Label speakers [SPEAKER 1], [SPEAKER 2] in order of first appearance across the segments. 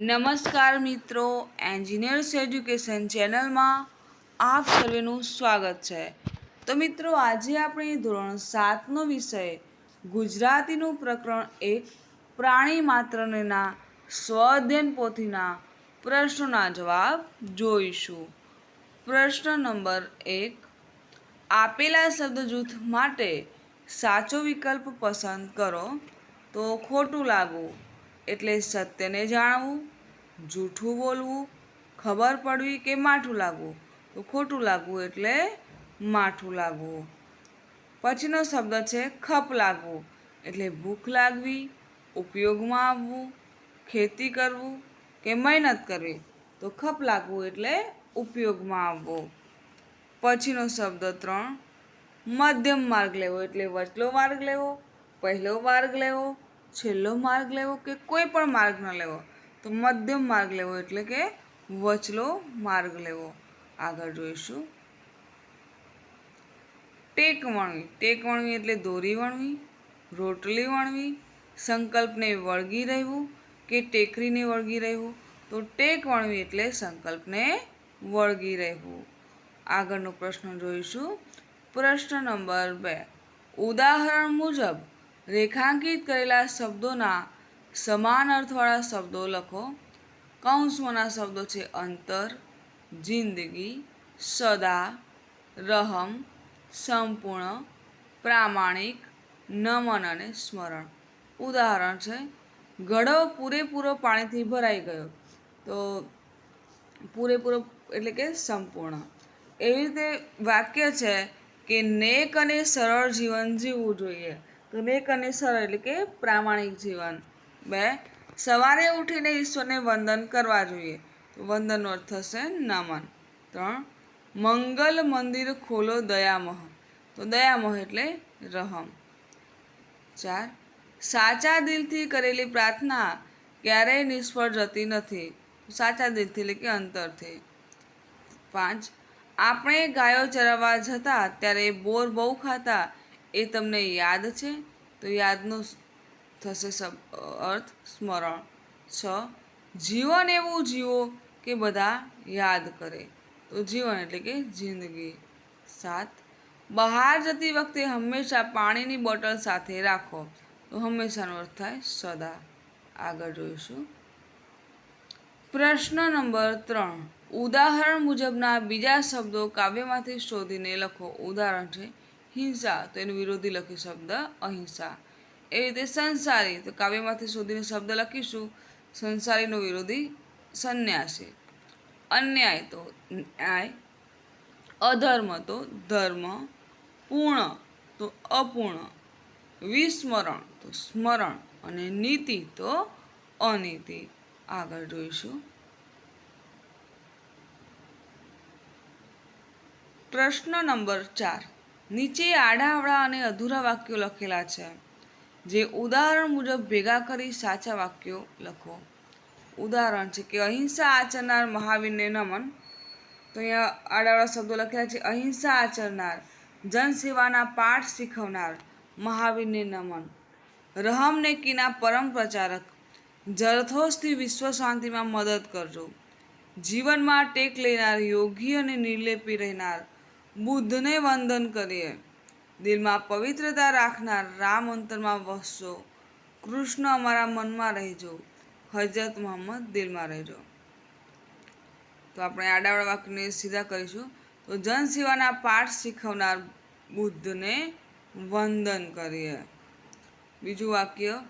[SPEAKER 1] નમસ્કાર મિત્રો engineers education ચેનલમાં આપ સર્વેનું સ્વાગત છે. તો મિત્રો, આજે આપણે ધોરણ સાતનો વિષય, ગુજરાતીનું પ્રકરણ એક, પ્રાણી માત્રના સ્વઅધ્યયન પોથીના પ્રશ્નોના જવાબ જોઈશું. પ્રશ્ન નંબર એક, આપેલા શબ્દ જૂથ માટે સાચો વિકલ્પ પસંદ કરો તો ખોટું લાગવું, એટલે સત્યને જાણવું. જૂઠું બોલવું, ખબર પડવી કે માઠું લાગવું? તો ખોટું લાગવું એટલે માઠું લાગવું. પછીનો શબ્દ છે ખપ લાગવું. એટલે ભૂખ લાગવી, ઉપયોગમાં આવવું, ખેતી કરવું કે મહેનત કરવી? તો ખપ લાગવું એટલે ઉપયોગમાં આવવું. પછીનો શબ્દ ત્રણ, મધ્યમ માર્ગ લેવો એટલે વચલો માર્ગ લેવો, પહેલો માર્ગ લેવો, છેલ્લો માર્ગ લેવો કે કોઈ પણ માર્ગ ન લેવો? તો મધ્યમ માર્ગ લેવો એટલે કે વચલો માર્ગ લેવો. આગળ જોઈશું. ટેક વણવી. ટેક વણવી એટલે દોરી વણવી, રોટલી વણવી, સંકલ્પને વળગી રહેવું કે ટેકરીને વળગી રહેવું? તો ટેક વણવી એટલે સંકલ્પને વળગી રહેવું. આગળનો પ્રશ્ન જોઈશું. પ્રશ્ન નંબર બે. ઉદાહરણ મુજબ રેખાંકિત કરેલા શબ્દોના સમાન અર્થવાળા શબ્દો લખો. કૌંસમાંના શબ્દો છે અંતર, જિંદગી, સદા, રહમ, સંપૂર્ણ, પ્રામાણિક, નમન અને સ્મરણ. ઉદાહરણ છે ઘડો પૂરેપૂરો પાણીથી ભરાઈ ગયો. તો પૂરેપૂરો એટલે કે સંપૂર્ણ. એવી રીતે વાક્ય છે કે નેક અને સરળ જીવન જીવવું જોઈએ. તો નેક અને સરળ એટલે કે પ્રામાણિક જીવન. બે, સવારે ઉઠીને ઈશ્વરને વંદન કરવા જોઈએ. તો વંદનનો અર્થ થશે નમન. ત્રણ, મંગલ મંદિર ખોલો દયામહ. તો દયામહ એટલે રહમ. ચાર, સાચા દિલથી કરેલી પ્રાર્થના ક્યારેય નિષ્ફળ જતી નથી. સાચા દિલથી એટલે કે અંતરથી પાંચ, આપણે ગાયો ચરાવવા જતા ત્યારે બોર બહુ ખાતા. એ તમને યાદ છે? તો યાદનો થશે અર્થ સ્મરણ. છ. જીવન એવું જીવો કે બધા યાદ કરે. તો જીવન એટલે કે જિંદગી. સાત. બહાર જતી વખતે હંમેશા પાણીની બોટલ સાથે રાખો. તો હંમેશાનો અર્થ થાય સદા. આગળ જોઈશું. પ્રશ્ન નંબર ત્રણ. ઉદાહરણ મુજબના બીજા શબ્દો કાવ્યમાંથી શોધીને લખો. ઉદાહરણ છે, હિંસા. તો એનું વિરોધી લખી શબ્દ, અહિંસા. એ રીતે સંસારી. તો કાવ્યમાંથી શોધીને શબ્દ લખીશું. સંસારીનો વિરોધી સંન્યાસી. અન્યાય તો ન્યાય. અધર્મ તો ધર્મ. પૂર્ણ તો અપૂર્ણ. વિસ્મરણ તો સ્મરણ. અને નીતિ તો અનીતિ. આગળ જોઈશું. પ્રશ્ન નંબર ચાર. નીચે આડાવડા અને અધૂરા વાક્યો લખેલા છે. જે ઉદાહરણ મુજબ ભેગા કરી સાચા વાક્યો લખો. ઉદાહરણ છે કે અહિંસા આચરનાર મહાવીરને નમન. તો અહીંયા આડાવાળા શબ્દો લખેલા છે, અહિંસા આચરનાર, જનસેવાના પાઠ શીખવનાર મહાવીરને નમન. રહમને કીના પરમ પ્રચારક જરથોસથી વિશ્વ શાંતિમાં મદદ કરજો. જીવનમાં ટેક લેનાર યોગી અને નિર્લેપી રહેનાર બુદ્ધને વંદન કરીએ. દિલમાં પવિત્રતા રાખનાર રામ અંતરમાં વસજો. કૃષ્ણ અમારા મનમાં રહેજો. હજરત મોહમ્મદ દિલમાં રહેજો. તો આપણે આડાવાળા વાક્યને સીધા કરીશું. તો જનસેવાના પાઠ શીખવનાર બુદ્ધને વંદન કરીએ. બીજું વાક્ય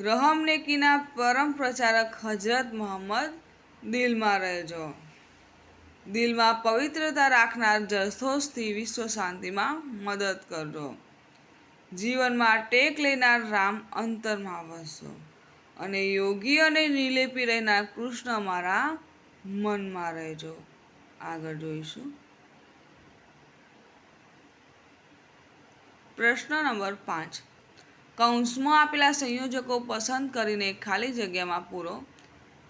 [SPEAKER 1] રહમ નેકીના પરમ પ્રચારક હજરત મોહમ્મદ દિલમાં રહેજો. દિલમાં પવિત્રતા રાખનાર જરથોસથી વિશ્વ શાંતિમાં મદદ કરજો. જીવનમાં ટેક લેનાર રામ અંતરમાં વસજો અને યોગી અને નિલેપી રહેનાર કૃષ્ણ મારા મનમાં રહેજો. આગળ જોઈશું. પ્રશ્ન નંબર પાંચ. કૌંસમાં આપેલા સંયોજકો પસંદ કરીને ખાલી જગ્યામાં પૂરો.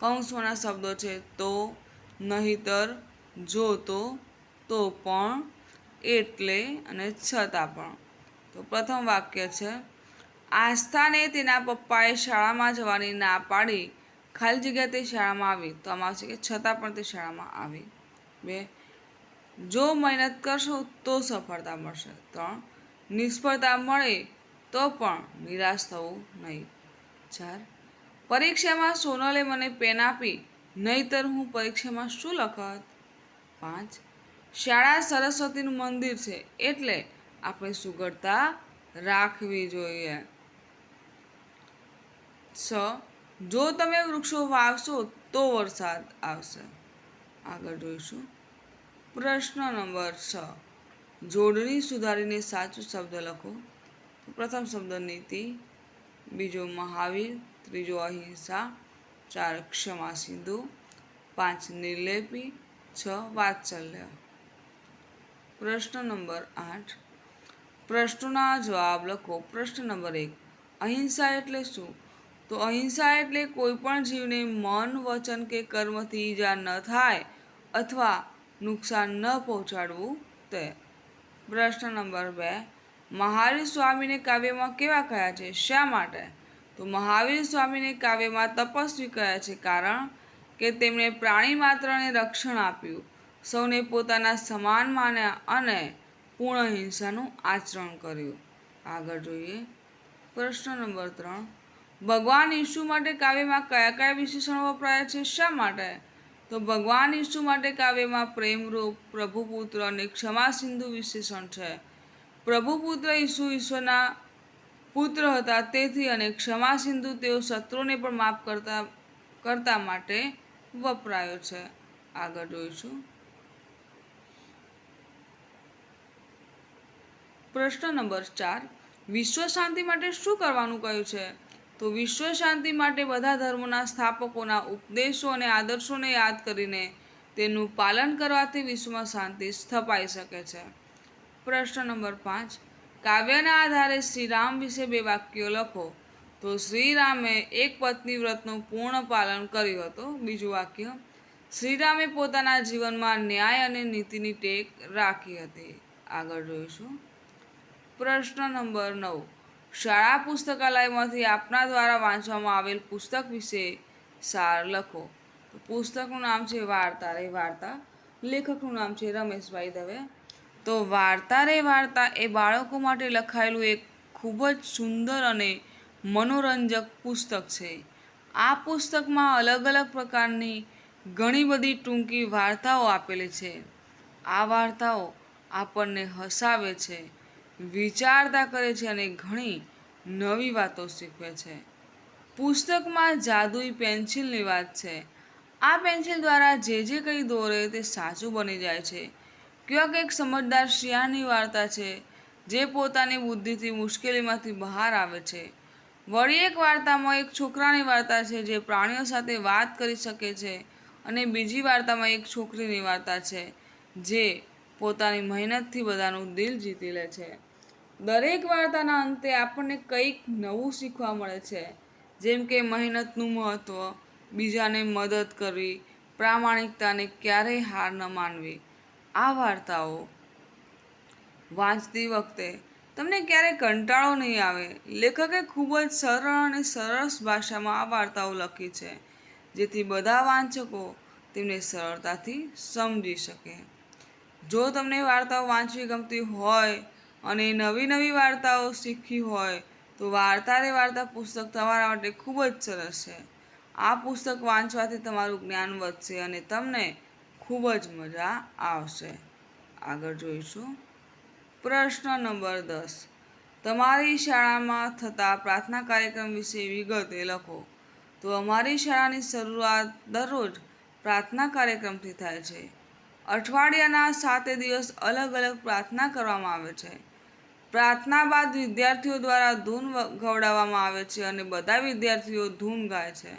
[SPEAKER 1] કૌંસમાંના શબ્દો છે તો, નહીતર જો તો તો પણ, એટલે અને છતાં પણ. તો પ્રથમ વાક્ય છે, આસ્થાને તેના પપ્પાએ શાળામાં જવાની ના પાડી. ખાલી જગ્યા તે શાળામાં આવી. તો આમાં આવશે કે છતાં પણ તે શાળામાં આવી. બે, જો મહેનત કરશો તો સફળતા મળશે. ત્રણ, નિષ્ફળતા મળે તો પણ નિરાશ થવું નહીં. ચાર, પરીક્ષામાં સોનલે મને પેન આપી. નહીતર હું પરીક્ષામાં શું લખત? પાંચ. શાળા સરસ્વતીનું મંદિર છે એટલે આપણે સુગડતા રાખવી જોઈએ. છ. જો તમે વૃક્ષો વાવશો તો વરસાદ આવશે. આગળ જોઈશું. પ્રશ્ન નંબર છ. જોડણી સુધારીને સાચું શબ્દ લખો. પ્રથમ શબ્દ નીતિ, બીજો મહાવીર, ત્રીજો અહિંસા, ચાર ક્ષમા સિંધુ, પાંચ નિર્લેપી છ વાત્સલ્ય પ્રશ્ન નંબર આઠ. પ્રશ્નોના જવાબ લખો. પ્રશ્ન નંબર એક. અહિંસા એટલે શું? તો અહિંસા એટલે કોઈ પણ જીવને મન, વચન કે કર્મથી ઈજા ન થાય અથવા નુકસાન ન પહોંચાડવું તે. પ્રશ્ન નંબર બે. મહાવીર સ્વામીને કાવ્યમાં કેવા કયા છે? શા માટે? તો મહાવીર સ્વામીને કાવ્યમાં તપસ્વી કયા છે? કારણ કે તેમણે પ્રાણી માત્રને રક્ષણ આપ્યું. સૌને પોતાના સમાન માન્યા અને પૂર્ણ હિંસાનું આચરણ કર્યું. આગળ જોઈએ પ્રશ્ન નંબર ત્રણ. ભગવાન ઈસુ માટે કાવ્યમાં કયા કયા વિશેષણો વપરાયા છે? શા માટે? તો ભગવાન ઈસુ માટે કાવ્યમાં પ્રેમરૂપ, પ્રભુપુત્ર અને ક્ષમા સિંધુ વિશેષણ છે. પ્રભુપુત્ર ઈસુ ઈશ્વરના પુત્ર હતા. તેથી અને ક્ષમા સિંધુ તેઓ શત્રુને પણ માફ કરતા કરતા માટે વપરાયો છે. આગળ જોઈશું. પ્રશ્ન નંબર ચાર. વિશ્વ શાંતિ માટે શું કરવાનું કહ્યું છે? તો વિશ્વ શાંતિ માટે બધા ધર્મોના સ્થાપકોના ઉપદેશો અને આદર્શોને યાદ કરીને તેનું પાલન કરવાથી વિશ્વમાં શાંતિ સ્થપાઈ શકે છે. પ્રશ્ન નંબર પાંચ. કાવ્યના આધારે શ્રીરામ વિશે બે વાક્યો લખો. તો શ્રીરામે એક પત્ની વ્રતનું પૂર્ણ પાલન કર્યું હતું. બીજું વાક્ય, શ્રીરામે પોતાના જીવનમાં ન્યાય અને નીતિની ટેક રાખી હતી. આગળ જોઈશું. પ્રશ્ન નંબર નવ, શાળા પુસ્તકાલયમાંથી આપના દ્વારા વાંચવામાં આવેલ પુસ્તક વિશે સાર લખો. પુસ્તકનું નામ છે વાર્તા રે વાર્તા લેખકનું નામ છે રમેશભાઈ દવે. તો વાર્તા રે વાર્તા એ બાળકો માટે લખાયેલું એક ખૂબ જ સુંદર અને મનોરંજક પુસ્તક છે. આ પુસ્તકમાં અલગ અલગ પ્રકારની ઘણી બધી ટૂંકી વાર્તાઓ આપેલી છે. આ વાર્તાઓ આપણને હસાવે છે, વિચારતા કરે છે અને ઘણી નવી વાતો શીખવે છે. પુસ્તકમાં જાદુઈ પેન્સિલની વાત છે. આ પેન્સિલ દ્વારા જે જે કંઈ દોરે તે સાચું બની જાય છે. ક્યાંક એક સમજદાર શિયાળની વાર્તા છે, જે પોતાની બુદ્ધિથી મુશ્કેલીમાંથી બહાર આવે છે. વળી એક વાર્તામાં એક છોકરાની વાર્તા છે જે પ્રાણીઓ સાથે વાત કરી શકે છે અને બીજી વાર્તામાં એક છોકરીની વાર્તા છે જે પોતાની મહેનતથી બધાનું દિલ જીતી લે છે. દરેક વાર્તાના અંતે આપણને કંઈક નવું શીખવા મળે છે. જેમ કે મહેનતનું મહત્ત્વ બીજાને મદદ કરવી, પ્રામાણિકતાને ક્યારેય હાર ન માનવી. આ વાર્તાઓ વાંચતી વખતે તમને ક્યારેય કંટાળો નહીં આવે? લેખકે ખૂબ જ સરળ અને સરસ ભાષામાં આ વાર્તાઓ લખી છે, જેથી બધા વાંચકો તેમને સરળતાથી સમજી શકે. જો તમને વાર્તાઓ વાંચવી ગમતી હોય અને નવી નવી વાર્તાઓ શીખવી હોય, તો વાર્તા રે વાર્તા પુસ્તક તમારા માટે ખૂબ જ સરસ છે. આ પુસ્તક વાંચવાથી તમારું જ્ઞાન વધશે અને તમને ખૂબ જ મજા આવશે. આગળ જોઈશું. પ્રશ્ન નંબર દસ. તમારી શાળામાં થતા પ્રાર્થના કાર્યક્રમ વિશે વિગતે લખો. તો અમારી શાળાની શરૂઆત દરરોજ પ્રાર્થના કાર્યક્રમથી થાય છે. અઠવાડિયાના સાતે દિવસ અલગ અલગ પ્રાર્થના કરવામાં આવે છે. પ્રાર્થના બાદ વિદ્યાર્થીઓ દ્વારા ધૂન ગવડાવવામાં આવે છે અને બધા વિદ્યાર્થીઓ ધૂન ગાય છે.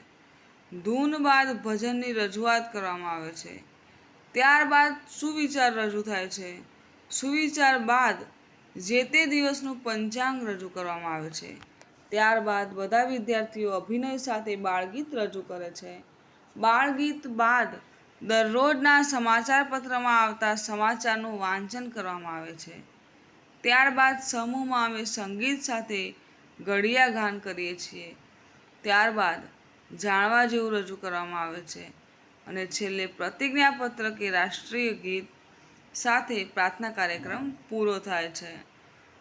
[SPEAKER 1] ધૂન બાદ ભજનની રજૂઆત કરવામાં આવે છે. ત્યારબાદ સુવિચાર રજૂ થાય છે. સુવિચાર બાદ જે તે દિવસનું પંચાંગ રજૂ કરવામાં આવે છે. ત્યારબાદ બધા વિદ્યાર્થીઓ અભિનય સાથે બાળગીત રજૂ કરે છે. બાળગીત બાદ દરરોજના સમાચાર પત્રમાં આવતા સમાચારનું વાંચન કરવામાં આવે છે. ત્યારબાદ સમૂહમાં અમે સંગીત સાથે ઘડિયા ગાન કરીએ છીએ. ત્યારબાદ જાણવા જેવું રજૂ કરવામાં આવે છે. અને છેલ્લે પ્રતિજ્ઞાપત્ર કે રાષ્ટ્રીય ગીત સાથે પ્રાર્થના કાર્યક્રમ પૂરો થાય છે.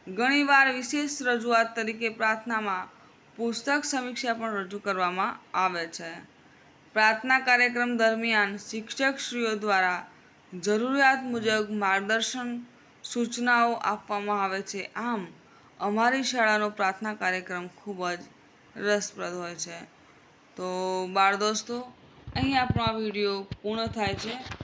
[SPEAKER 1] ઘણીવાર વિશેષ રજૂઆત તરીકે પ્રાર્થનામાં પુસ્તક સમીક્ષા પણ રજૂ કરવામાં આવે છે. પ્રાર્થના કાર્યક્રમ દરમિયાન શિક્ષકશ્રીઓ દ્વારા જરૂરિયાત મુજબ માર્ગદર્શન, સૂચનાઓ આપવામાં આવે છે. આમ, અમારી શાળાનો પ્રાર્થના કાર્યક્રમ ખૂબ જ રસપ્રદ હોય છે. તો બાળ દોસ્તો, અહીં આપણો આ વીડિયો પૂર્ણ થાય છે.